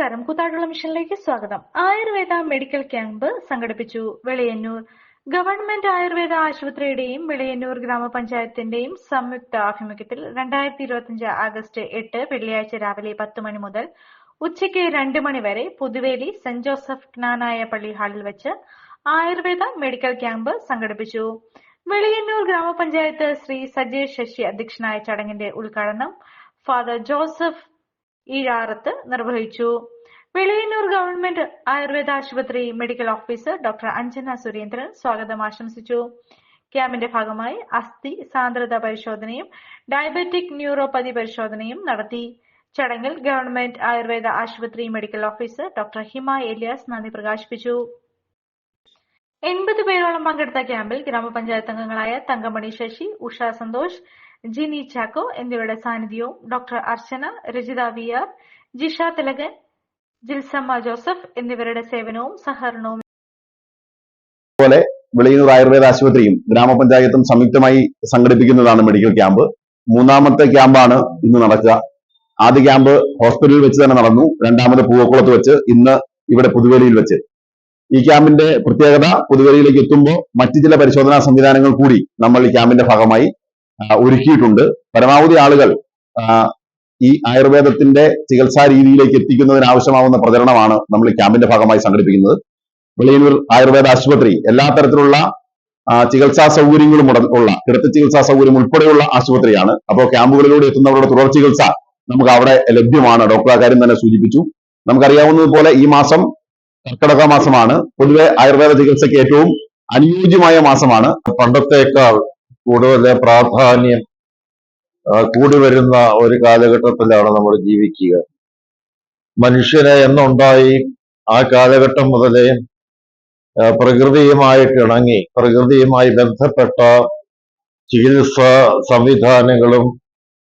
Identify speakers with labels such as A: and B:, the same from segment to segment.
A: നമസ്കാരം. കൂത്താട്ടുള്ള മിഷനിലേക്ക് സ്വാഗതം. Ayurveda medical camp സംഘടിപ്പിച്ചു വെളിയന്നൂർ. ഗവൺമെന്റ് ആയുർവേദ ആശുപത്രിയുടെയും വെളിയന്നൂർ ഗ്രാമപഞ്ചായത്തിന്റെയും സംയുക്ത ആഭിമുഖ്യത്തിൽ രണ്ടായിരത്തി ഇരുപത്തിയഞ്ച് ആഗസ്റ്റ് എട്ട് വെള്ളിയാഴ്ച രാവിലെ പത്ത് മണി മുതൽ ഉച്ചയ്ക്ക് രണ്ട് മണി വരെ പുതുവേലി സെന്റ് ജോസഫ് ജ്ഞാനായ പള്ളി ഹാളിൽ വെച്ച് ആയുർവേദ മെഡിക്കൽ ക്യാമ്പ് സംഘടിപ്പിച്ചു. വെളിയന്നൂർ ഗ്രാമപഞ്ചായത്ത് ശ്രീ സജേഷ് ശശി അധ്യക്ഷനായ ചടങ്ങിന്റെ ഉദ്ഘാടനം ഫാദർ ജോസഫ് ഈഴാറത്ത് നിർവഹിച്ചു. വെളിയന്നൂർ ഗവൺമെന്റ് ആയുർവേദ ആശുപത്രി medical officer doctor Anjana Surendran സ്വാഗതം ആശംസിച്ചു. ക്യാമ്പിന്റെ ഭാഗമായി അസ്ഥി സാന്ദ്രത പരിശോധനയും ഡയബറ്റിക് ന്യൂറോപ്പതി പരിശോധനയും നടത്തി. ചടങ്ങിൽ ഗവൺമെന്റ് ആയുർവേദ ആശുപത്രി medical officer doctor Hima Elias നന്ദി പ്രകാശിപ്പിച്ചു. എൺപത് പേരോളം പങ്കെടുത്ത ക്യാമ്പിൽ ഗ്രാമപഞ്ചായത്ത് അംഗങ്ങളായ തങ്കമണി ശശി ഉഷ സന്തോഷ് ജിനി ചാക്കോ എന്നിവരുടെ സാന്നിധ്യവും. Doctor Archana Rajitha V R Jisha Thilakan Jilsamma Joseph എന്നിവരുടെ സേവനവും സഹകരണവും
B: പോലെ വെളിയൂർ ആയുർവേദ ആശുപത്രിയും ഗ്രാമപഞ്ചായത്തും സംയുക്തമായി സംഘടിപ്പിക്കുന്നതാണ് മെഡിക്കൽ ക്യാമ്പ്. മൂന്നാമത്തെ ക്യാമ്പാണ് ഇന്ന് നടക്കുക. ആദ്യ ക്യാമ്പ് ഹോസ്പിറ്റലിൽ വെച്ച് തന്നെ നടന്നു. രണ്ടാമത് പൂവക്കുളത്ത് വെച്ച് ഇന്ന് ഇവിടെ പുതുവേലിയിൽ വെച്ച്. ഈ ക്യാമ്പിന്റെ പ്രത്യേകത പുതുവേലിയിലേക്ക് എത്തുമ്പോൾ മറ്റു ചില പരിശോധനാ സംവിധാനങ്ങൾ കൂടി നമ്മൾ ഈ ക്യാമ്പിന്റെ ഭാഗമായി ഒരുക്കിയിട്ടുണ്ട്. പരമാവധി ആളുകൾ ഈ ആയുർവേദത്തിന്റെ ചികിത്സാ രീതിയിലേക്ക് എത്തിക്കുന്നതിന് ആവശ്യമാവുന്ന പ്രചരണമാണ് നമ്മൾ ഈ ക്യാമ്പിന്റെ ഭാഗമായി സംഘടിപ്പിക്കുന്നത്. വെളിയന്നൂർ ആയുർവേദ ആശുപത്രി എല്ലാ തരത്തിലുള്ള ചികിത്സാ സൗകര്യങ്ങളും ഉള്ള കിടത്തി ചികിത്സാ സൗകര്യം ഉൾപ്പെടെയുള്ള ആശുപത്രിയാണ്. അപ്പോൾ ക്യാമ്പുകളിലൂടെ എത്തുന്നവരുടെ തുടർ ചികിത്സ നമുക്ക് അവിടെ ലഭ്യമാണ്. ഡോക്ടർ കാര്യം തന്നെ സൂചിപ്പിച്ചു. നമുക്കറിയാവുന്നതുപോലെ ഈ മാസം കർക്കിടക മാസമാണ്. പൊതുവെ ആയുർവേദ ചികിത്സയ്ക്ക് ഏറ്റവും അനുയോജ്യമായ മാസമാണ്.
C: പണ്ടത്തേക്കാൾ കൂടുതൽ പ്രാധാന്യം കൂടി വരുന്ന ഒരു കാലഘട്ടത്തിലാണ് നമ്മൾ ജീവിക്കുക. മനുഷ്യനെ എന്നുണ്ടായി ആ കാലഘട്ടം മുതലേ പ്രകൃതിയുമായിട്ട് ഇണങ്ങി പ്രകൃതിയുമായി ബന്ധപ്പെട്ട ചികിത്സാ സംവിധാനങ്ങളും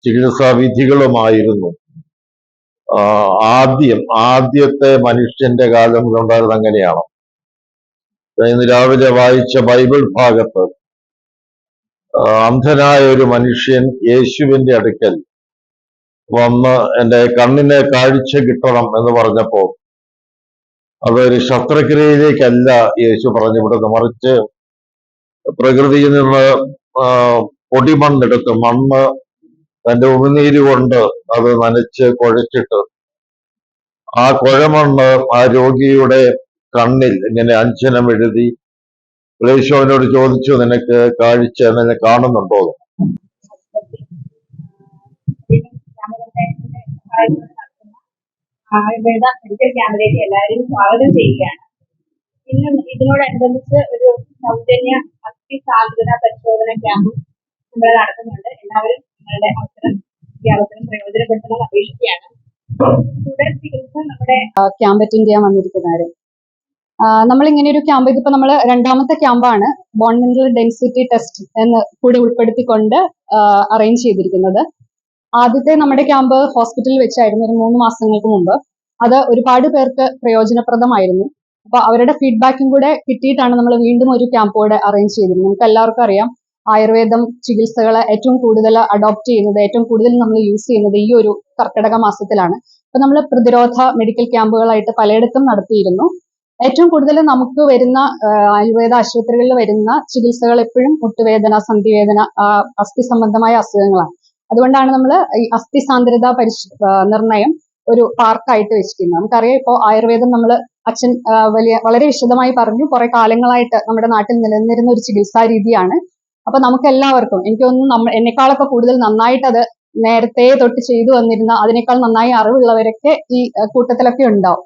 C: ചികിത്സാ വിധികളുമായിരുന്നു. ആദ്യം ആദ്യത്തെ മനുഷ്യന്റെ കാലം ഉണ്ടായിരുന്നത് അങ്ങനെയാണ്. ഇന്ന് രാവിലെ വായിച്ച ബൈബിൾ ഭാഗത്ത് അന്ധനായ ഒരു മനുഷ്യൻ യേശുവിന്റെ അടുക്കൽ വന്ന് എന്റെ കണ്ണിന് കാഴ്ച കിട്ടണം എന്ന് പറഞ്ഞപ്പോ അതൊരു ശസ്ത്രക്രിയയിലേക്കല്ല യേശു പറഞ്ഞു വിടുന്നത് മറിച്ച് പ്രകൃതിയിൽ നിന്ന് പൊടിമണ്ണെടുത്ത് മണ്ണ് തന്റെ ഉമിനീര് കൊണ്ട് അത് നനച്ച് കുഴച്ചിട്ട് ആ കുഴമണ്ണ് ആ രോഗിയുടെ കണ്ണിൽ ഇങ്ങനെ അഞ്ചനം എഴുതി യേശുവിനോട് ചോദിച്ചു നിനക്ക് കാഴ്ച നിന്നെ കാണുന്നുണ്ടോ? എന്ന്?"
D: ഗ്രാമപഞ്ചായത്തിന്റെ സഹായത്തോടെ നടത്തുന്ന ആയുർവേദ മെഡിക്കൽ ക്യാമ്പിലേക്ക് എല്ലാവരെയും സ്വാഗതം ചെയ്യുകയാണ് ഇന്ന് ഇതിനോടനുബന്ധിച്ച് ഒരു സൗജന്യ അസ്ഥി സാധ്യത പരിശോധന ക്യാമ്പും നമ്മൾ നടത്തുന്നുണ്ട് എല്ലാവരും നിങ്ങളുടെ അവസരം ഈ അവസരം പ്രയോജനപ്പെടുത്തണമെന്ന് അപേക്ഷിക്കുകയാണ്. തുടർ ചികിത്സ നമ്മുടെ
E: ക്യാമ്പ് അറ്റൻഡ് ചെയ്യാൻ വന്നിരിക്കുന്നവര് നമ്മൾ ഇങ്ങനെ ഒരു ക്യാമ്പ് ഇതിപ്പോ നമ്മൾ രണ്ടാമത്തെ ക്യാമ്പാണ് ബോൺ മിനറൽ ഡെൻസിറ്റി ടെസ്റ്റ് എന്ന് കൂടി ഉൾപ്പെടുത്തിക്കൊണ്ട് അറേഞ്ച് ചെയ്തിരിക്കുന്നത്. ആദ്യത്തെ നമ്മുടെ ക്യാമ്പ് ഹോസ്പിറ്റലിൽ വെച്ചായിരുന്നു ഒരു മൂന്ന് മാസങ്ങൾക്ക് മുമ്പ്. അത് ഒരുപാട് പേർക്ക് പ്രയോജനപ്രദമായിരുന്നു. അപ്പൊ അവരുടെ ഫീഡ്ബാക്കും കൂടെ കിട്ടിയിട്ടാണ് നമ്മൾ വീണ്ടും ഒരു ക്യാമ്പ് കൂടെ അറേഞ്ച് ചെയ്തിരുന്നത്. നമുക്ക് എല്ലാവർക്കും അറിയാം ആയുർവേദം ചികിത്സകളെ ഏറ്റവും കൂടുതൽ അഡോപ്റ്റ് ചെയ്യുന്നത് ഏറ്റവും കൂടുതൽ നമ്മൾ യൂസ് ചെയ്യുന്നത് ഈ ഒരു കർക്കിടക മാസത്തിലാണ്. അപ്പൊ നമ്മൾ പ്രതിരോധ മെഡിക്കൽ ക്യാമ്പുകളായിട്ട് പലയിടത്തും നടത്തിയിരുന്നു. ഏറ്റവും കൂടുതൽ നമുക്ക് വരുന്ന ആയുർവേദ ആശുപത്രികളിൽ വരുന്ന ചികിത്സകൾ എപ്പോഴും മുട്ടുവേദന സന്ധിവേദന അസ്ഥി സംബന്ധമായ അസുഖങ്ങളാണ്. അതുകൊണ്ടാണ് നമ്മൾ ഈ അസ്ഥി സാന്ദ്രത പരിശ് നിർണയം ഒരു പാർക്കായിട്ട് വെച്ചിരിക്കുന്നത്. നമുക്കറിയാം ഇപ്പോൾ ആയുർവേദം നമ്മൾ അച്ഛൻ വലിയ വളരെ വിശദമായി പറഞ്ഞു. കുറെ കാലങ്ങളായിട്ട് നമ്മുടെ നാട്ടിൽ നിലനിന്നിരുന്ന ഒരു ചികിത്സാ രീതിയാണ്. അപ്പൊ നമുക്ക് എല്ലാവർക്കും എനിക്ക് നമ്മൾ എന്നെക്കാളൊക്കെ കൂടുതൽ നന്നായിട്ട് അത് നേരത്തെ തൊട്ട് ചെയ്തു വന്നിരുന്ന അതിനേക്കാൾ നന്നായി അറിവുള്ളവരൊക്കെ ഈ കൂട്ടത്തിലൊക്കെ ഉണ്ടാവും.